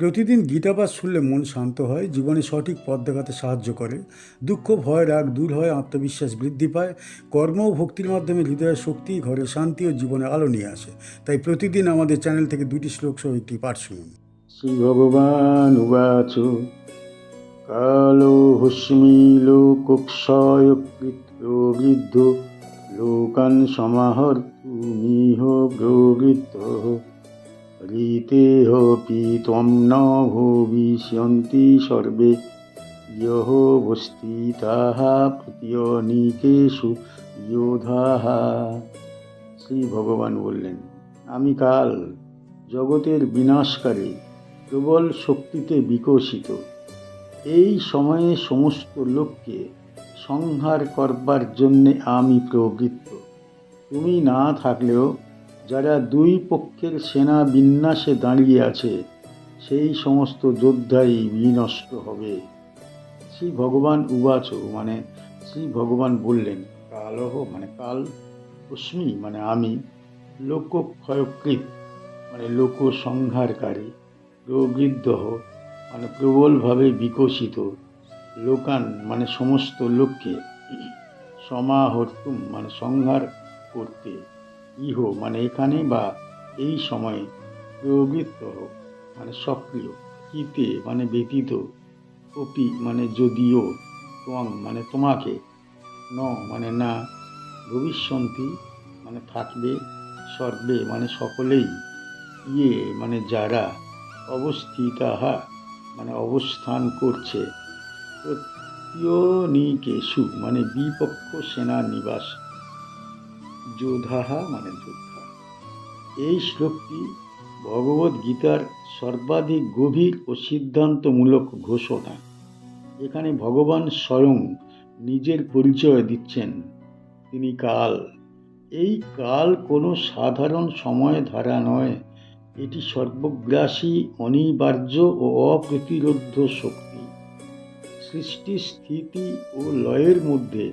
প্রতিদিন গীতাপাঠ শুনলে মন শান্ত হয়, জীবনে সঠিক পথ দেখাতে সাহায্য করে। দুঃখ, ভয়, রাগ দূর হয়, আত্মবিশ্বাস বৃদ্ধি পায়। কর্ম ও ভক্তির মাধ্যমে হৃদয়ের শক্তি, ঘরে শান্তি ও জীবনে আলো নিয়ে আসে। তাই প্রতিদিন আমাদের চ্যানেল থেকে দুটি শ্লোক সহ একটি পাঠ শুনুন। শ্রীভগবান উবাচ, কালো হুস্মি লোকান সমাহর্তুমিহ প্রবৃত্ত ঋতেহপি ত্বম ন ভবিষ্যন্তি সর্বে। ইয়হ বস্থিতাः প্রতিয়নিকেষু যোধাः শ্রী ভগবান বললেন, আমি কাল জগতের বিনাশকারী প্রবল শক্তিতে বিকশিত। এই সময়ে সমস্ত লোককে সংহার করবার জন্যে আমি প্রবৃত্ত। তুমি না থাকলেও যারা দুই পক্ষের সেনা বিন্যাসে দাঁড়িয়ে আছে, সেই সমস্ত যোদ্ধাই বিনষ্ট হবে। শ্রী ভগবান উবাচ মানে শ্রী ভগবান বললেন, কালহ মানে কাল অস্মি মানে আমি, লোকক্ষয়কৃত মানে লোক সংহারকারী প্রবৃদ্ধ মানে প্রবলভাবে বিকশিত, লোকান মানে সমস্ত লোককে সমাহর্তুম মানে সংহার করতে। ইহ মানে এখানে বা এই সময়ে প্রবৃত্ত মানে সক্রিয়, কিতে মানে ব্যতীত, অপি মানে যদিও তোয়াং মানে তোমাকে, ন মানে না, ভবিষ্যন্তি মানে থাকবে সর্বে মানে সকলেই ইয়ে মানে যারা অবস্থিতাহা মানে অবস্থান করছে প্রত্যনিকেশু মানে বিপক্ষ সেনা নিবাস যোধাহা মানে যোদ্ধা। এই শ্লোকটি ভগবদ গীতার সর্বাধিক গভীর ও সিদ্ধান্তমূলক ঘোষণা। এখানে ভগবান স্বয়ং নিজের পরিচয় দিচ্ছেন। তিনি কাল, এই কাল কোনো সাধারণ সময় ধারা নয়। এটি সর্বগ্রাসী, অনিবার্য ও অপ্রতিরোধ্য শক্তি। সৃষ্টি স্থিতি ও লয়ের মধ্যে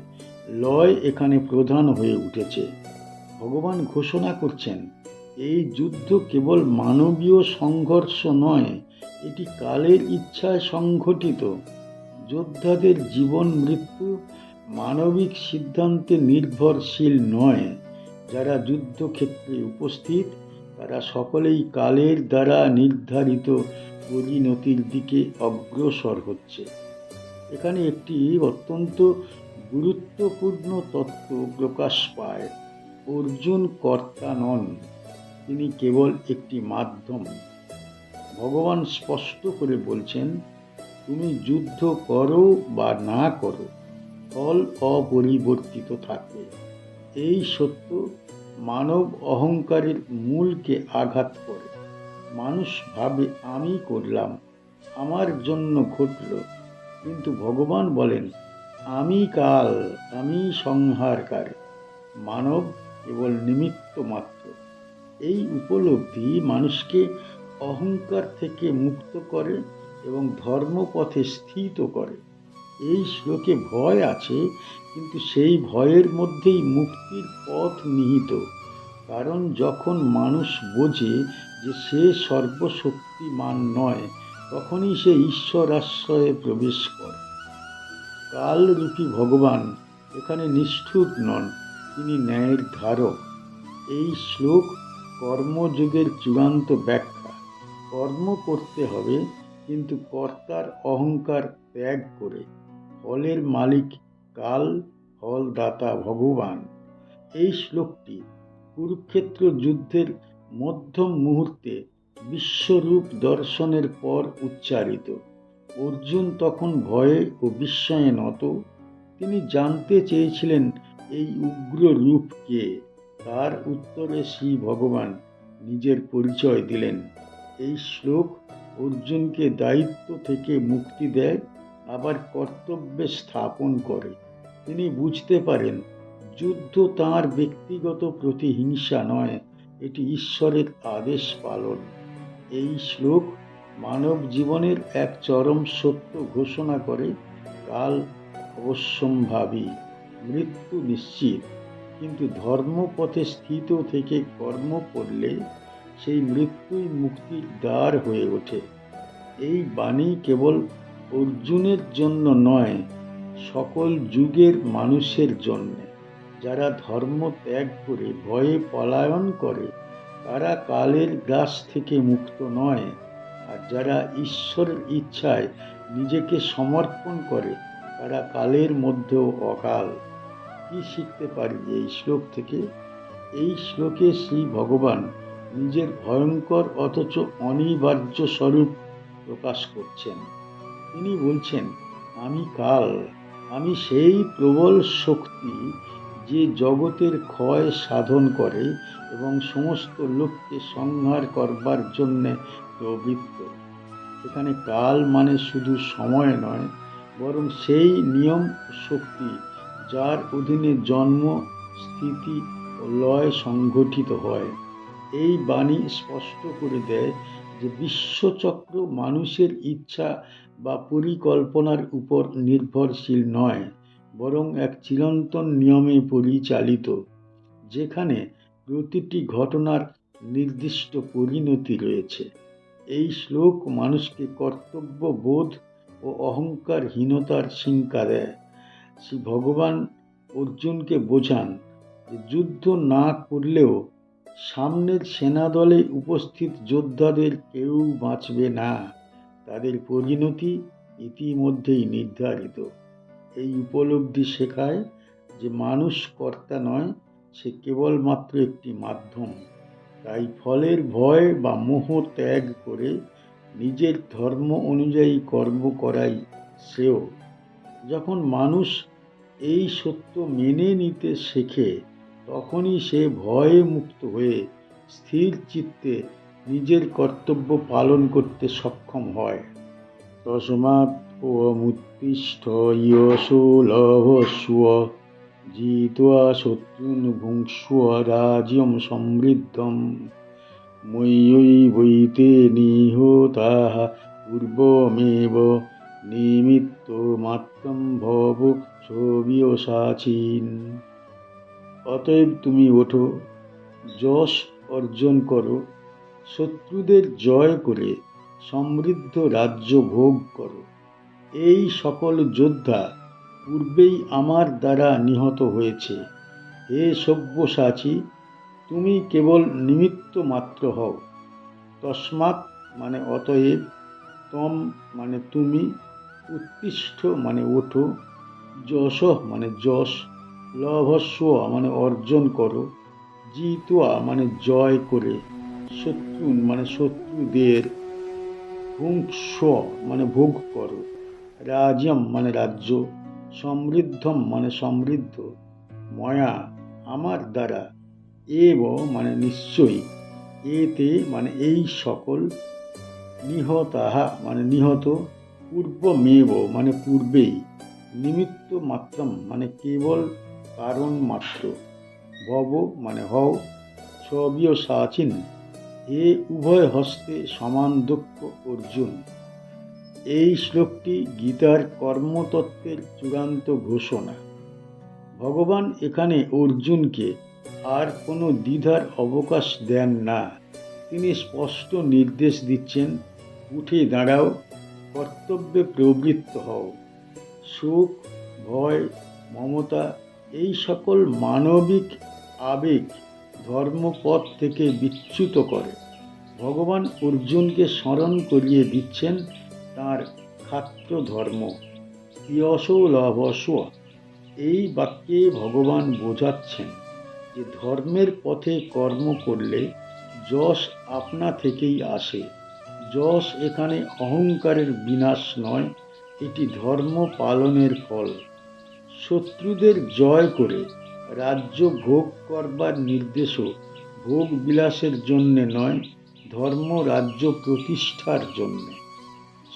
লয় এখানে প্রধান হয়ে উঠেছে। ভগবান ঘোষণা করছেন, এই যুদ্ধ কেবল মানবীয় সংঘর্ষ নয়, এটি কালের ইচ্ছায় সংঘটিত। যোদ্ধাদের জীবন মৃত্যু মানবিক সিদ্ধান্তে নির্ভরশীল নয়। যারা যুদ্ধক্ষেত্রে উপস্থিত, তারা সকলেই কালের দ্বারা নির্ধারিত পরিণতির দিকে অগ্রসর হচ্ছে। এখানে একটি অত্যন্ত গুরুত্বপূর্ণ তত্ত্ব প্রকাশ পায়। অর্জুন কর্তা নন, তিনি কেবল একটি মাধ্যম। ভগবান স্পষ্ট করে বলছেন, তুমি যুদ্ধ করো বা না করো, ফল অপরিবর্তিত থাকে। এই সত্য মানব অহংকারের মূলকে আঘাত করে। মানুষ ভাবে, আমি করলাম, আমার জন্য ঘটল। কিন্তু ভগবান বলেন আমি কাল, আমি সংহারকার, মানব কেবল নিমিত্ত মাত্র। এই উপলব্ধি মানুষকে অহংকার থেকে মুক্ত করে এবং ধর্মপথে স্থিত করে। এই শ্লোকে ভয় আছে, কিন্তু সেই ভয়ের মধ্যেই মুক্তির পথ নিহিত। কারণ যখন মানুষ বোঝে যে সে সর্বশক্তিমান নয়, তখনই সে ঈশ্বর আশ্রয়ে প্রবেশ করে। কালরূপী ভগবান এখানে নিষ্ঠুর নন, তিনি ন্যায়ের ধারক। এই শ্লোক কর্মযুগের চূড়ান্ত ব্যাখ্যা। কর্ম করতে হবে, কিন্তু কর্তার অহংকার ত্যাগ করে। ফলের মালিক কাল, ফলদাতা ভগবান। এই শ্লোকটি কুরুক্ষেত্র যুদ্ধের মধ্যম মুহূর্তে বিশ্বরূপ দর্শনের পর উচ্চারিত। অর্জুন তখন ভয়ে ও বিস্ময়ে নত। তিনি জানতে চেয়েছিলেন এই উগ্র রূপ কে। তার উত্তরে শ্রী ভগবান নিজের পরিচয় দিলেন। এই শ্লোক অর্জুনকে দায়িত্ব থেকে মুক্তি দেয়, আবার কর্তব্যে স্থাপন করে। তিনি বুঝতে পারেন, যুদ্ধ তাঁর ব্যক্তিগত প্রতিহিংসা নয়, এটি ঈশ্বরের আদেশ পালন। এই শ্লোক মানব জীবনের এক চরম সত্য ঘোষণা করে, কাল অবশ্যম্ভাবী মৃত্যু নিশ্চিত। কিন্তু ধর্মপথে স্থিত থেকে কর্ম করলে সেই মৃত্যুই মুক্তির দ্বার হয়ে ওঠে। এই বাণী কেবল অর্জুনের জন্য নয়, সকল যুগের মানুষের জন্যে। যারা ধর্ম ত্যাগ করে ভয়ে পলায়ন করে, তারা কালের গ্রাস থেকে মুক্ত নয়। আর যারা ঈশ্বরের ইচ্ছায় নিজেকে সমর্পণ করে, তারা কালের মধ্যেও অকাল। কি শিখতে পারি এই শ্লোক থেকে? এই শ্লোকে শ্রী ভগবান নিজের ভয়ঙ্কর অথচ অনিবার্য স্বরূপ প্রকাশ করছেন। তিনি বলছেন, আমি কাল, আমি সেই প্রবল শক্তি যে জগতের ক্ষয় সাধন করে এবং সমস্ত লোককে সংহার করবার জন্যে প্রবৃত্ত। এখানে কাল মানে শুধু সময় নয়, বরং সেই নিয়ম শক্তি যার অধীনে জন্ম, স্থিতি ও লয় সংঘটিত হয়। এই বাণী স্পষ্ট করে দেয় যে বিশ্বচক্র মানুষের ইচ্ছা বা পরিকল্পনার উপর নির্ভরশীল নয়, বরং এক চিরন্তন নিয়মে পরিচালিত, যেখানে প্রতিটি ঘটনার নির্দিষ্ট পরিণতি রয়েছে। এই শ্লোক মানুষকে কর্তব্য, বোধ ও অহংকারহীনতার শিঙ্কা দেয় শ্রী ভগবান অর্জুনকে বোঝান যে যুদ্ধ না করলেও সামনের সেনাদলে উপস্থিত যোদ্ধাদের কেউ বাঁচবে না। তাদের পরিণতি ইতিমধ্যেই নির্ধারিত। এই উপলব্ধি শেখায় যে মানুষ কর্তা নয়, সে কেবলমাত্র একটি মাধ্যম। তাই ফলের ভয় বা মোহ ত্যাগ করে নিজের ধর্ম অনুযায়ী কর্ম করাই শ্রেয়। যখন মানুষ এই সত্য মেনে নিতে শেখে, তখনই সে ভয়ে মুক্ত হয়ে স্থির চিত্তে নিজের কর্তব্য পালন করতে সক্ষম হয়। তসমাৎ ওমুত্তিষ্ঠ ইয়শো লভস্ব জিত্বা শত্রুন ভুংস্ব রাজ্যম সমৃদ্ধম। ময়্যৈবৈতে নিহতাः পূর্বমেব। নিমিত্ত মাত্রম ভব ছবিয়সাচীন অতএব তুমি ওঠো, যশ অর্জন করো, শত্রুদের জয় করে সমৃদ্ধ রাজ্য ভোগ করো। এই সকল যোদ্ধা পূর্বেই আমার দ্বারা নিহত হয়েছে। হে সব্যসাচী, তুমি কেবল নিমিত্ত মাত্র হও। তস্মাৎ মানে অতএব তম মানে তুমি উৎকৃষ্ট মানে ওঠো, যশ মানে যশ, লভস্ব মানে অর্জন করো, জিতুয়া মানে জয় করে, শত্রু মানে শত্রুদের ভুংস মানে ভোগ করো, রাজ্যম মানে রাজ্য সমৃদ্ধম মানে সমৃদ্ধ, ময়া আমার দ্বারা, এব মানে নিশ্চয়ই, এতে মানে এই সকল, নিহতাহা মানে নিহত, পূর্বমেব মানে পূর্বেই, নিমিত্ত মাত্রম মানে কেবল কারণ মাত্র, ভব মানে হও সবীয় সাচিন এ উভয় হস্তে সমান দক্ষ অর্জুন। এই শ্লোকটি গীতার কর্মতত্ত্বের চূড়ান্ত ঘোষণা। ভগবান এখানে অর্জুনকে আর কোনো দ্বিধার অবকাশ দেন না। তিনি স্পষ্ট নির্দেশ দিচ্ছেন, উঠে দাঁড়াও, কর্তব্যে প্রবৃত্ত হও। সুখ, ভয়, মমতা, এই সকল মানবিক আবেগ ধর্মপথ থেকে বিচ্যুত করে। ভগবান অর্জুনকে স্মরণ করিয়ে দিচ্ছেন তার খাত্র ধর্ম ইয়শো লভস্ব এই বাক্যে ভগবান বোঝাচ্ছেন যে ধর্মের পথে কর্ম করলে যশ আপনা থেকেই আসে। যশ এখানে অহংকারের বিনাশ নয়, এটি ধর্ম পালনের ফল। শত্রুদের জয় করে রাজ্য ভোগ করবার নির্দেশও ভোগ বিলাসের জন্যে নয়, ধর্ম রাজ্য প্রতিষ্ঠার জন্যে।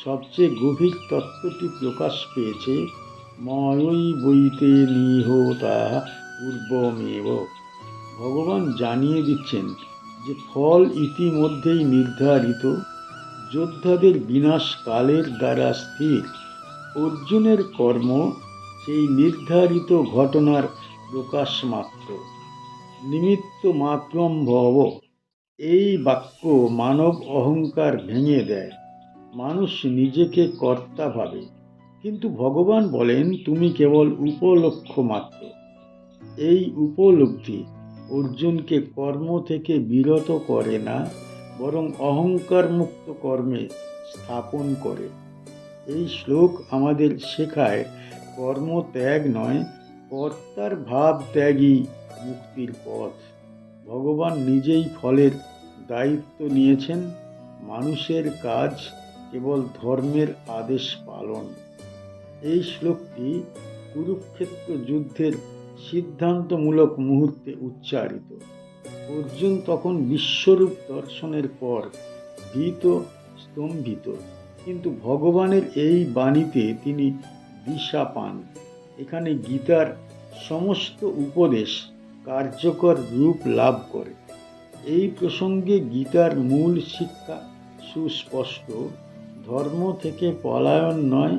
সবচেয়ে গভীর তত্ত্বটি প্রকাশ পেয়েছে, ময়ই বইতে নিহতা পূর্বমেব। ভগবান জানিয়ে দিচ্ছেন যে ফল ইতিমধ্যেই নির্ধারিত, যোদ্ধাদের বিনাশ কালের দ্বারা স্থির। অর্জুনের কর্ম সেই নির্ধারিত ঘটনার প্রকাশ মাত্র নিমিত্ত মাত্রম ভব। এই বাক্য মানব অহংকার ভেঙে দেয়। মানুষ নিজেকে কর্তা ভাবে, কিন্তু ভগবান বলেন, তুমি কেবল উপলক্ষ মাত্র। এই উপলব্ধি অর্জুনকে কর্ম থেকে বিরত করে না, বরং অহংকার মুক্ত কর্মে স্থাপন করে। এই শ্লোক আমাদের শেখায়, কর্ম ত্যাগ নয়, কর্তার ভাব ত্যাগই মুক্তির পথ। ভগবান নিজেই ফলের দায়িত্ব নিয়েছেন, মানুষের কাজ কেবল ধর্মের আদেশ পালন। এই শ্লোকটি কুরুক্ষেত্র যুদ্ধের সিদ্ধান্তমূলক মুহূর্তে উচ্চারিত। অর্জুন তখন বিশ্বরূপ দর্শনের পর ভীত, স্তম্ভিত। কিন্তু ভগবানের এই বাণীতে তিনি দিশা পান। এখানে গীতার সমস্ত উপদেশ কার্যকর রূপ লাভ করে। এই প্রসঙ্গে গীতার মূল শিক্ষা সুস্পষ্ট। ধর্ম থেকে পলায়ন নয়,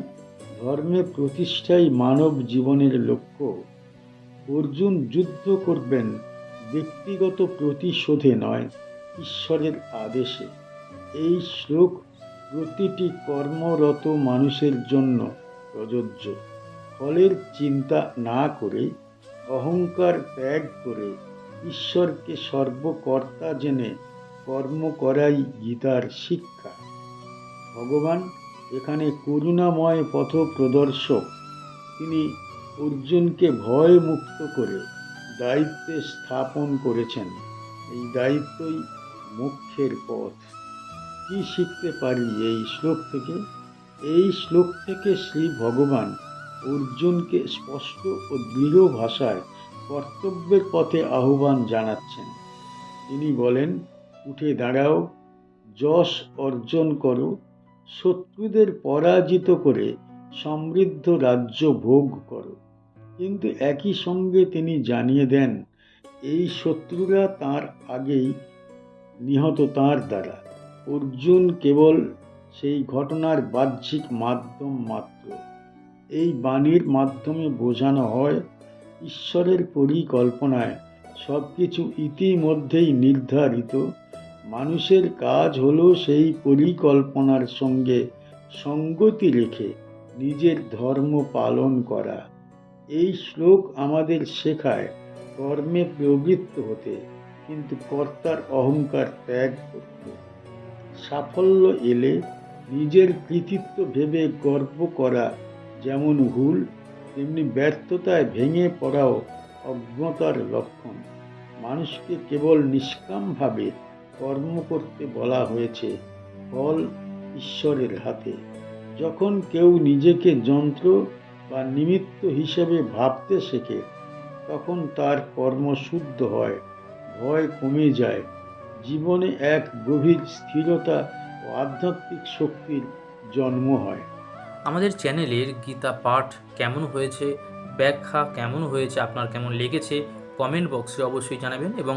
ধর্মে প্রতিষ্ঠাই মানব জীবনের লক্ষ্য। অর্জুন যুদ্ধ করবেন, ব্যক্তিগত প্রতিশোধে নয়, ঈশ্বরের আদেশে। এই শ্লোক প্রতিটি কর্মরত মানুষের জন্য প্রযোজ্য। ফলের চিন্তা না করে, অহংকার ত্যাগ করে ঈশ্বরকে সর্বকর্তা জেনে কর্ম করাই গীতার শিক্ষা। ভগবান এখানে করুণাময় পথ প্রদর্শক তিনি অর্জুনকে ভয় মুক্ত করে দায়িত্বে স্থাপন করেছেন। এই দায়িত্বই মুখ্যের পথ। কি শিখতে পারি এই শ্লোক থেকে? এই শ্লোক থেকে শ্রী ভগবান অর্জুনকে স্পষ্ট ও দৃঢ় ভাষায় কর্তব্যের পথে আহ্বান জানাচ্ছেন। তিনি বলেন, উঠে দাঁড়াও, যশ অর্জন করো শত্রুদের পরাজিত করে সমৃদ্ধ রাজ্য ভোগ করো। কিন্তু একই সঙ্গে তিনি জানিয়ে দেন, এই শত্রুরা তার আগেই নিহত তার দ্বারা। অর্জুন কেবল সেই ঘটনার বাহ্যিক মাধ্যম মাত্র। এই বাণীর মাধ্যমে বোঝানো হয়, ঈশ্বরের পরিকল্পনায় সব কিছু ইতিমধ্যেই নির্ধারিত মানুষের কাজ হলো সেই পরিকল্পনার সঙ্গে সঙ্গতি রেখে নিজের ধর্ম পালন করা। এই শ্লোক আমাদের শেখায় কর্মে প্রবৃত্ত হতে, কিন্তু কর্তার অহংকার ত্যাগ করতে। সাফল্য এলে নিজের কৃতিত্ব ভেবে গর্ব করা যেমন ভুল, তেমনি ব্যর্থতায় ভেঙে পড়াও অজ্ঞতার লক্ষণ। মানুষকে কেবল নিষ্কামভাবে কর্ম করতে বলা হয়েছে ফল ঈশ্বরের হাতে। যখন কেউ নিজেকে যন্ত্র বা নিমিত্ত হিসেবে ভাবতে শেখে, তখন তার কর্ম শুদ্ধ হয়, ভয় কমে যায়। জীবনে এক গভীর স্থিরতা ও আধ্যাত্মিক শক্তির জন্ম হয়। আমাদের চ্যানেলের গীতা পাঠ কেমন হয়েছে, ব্যাখ্যা কেমন হয়েছে, আপনার কেমন লেগেছে, কমেন্ট বক্সে অবশ্যই জানাবেন এবং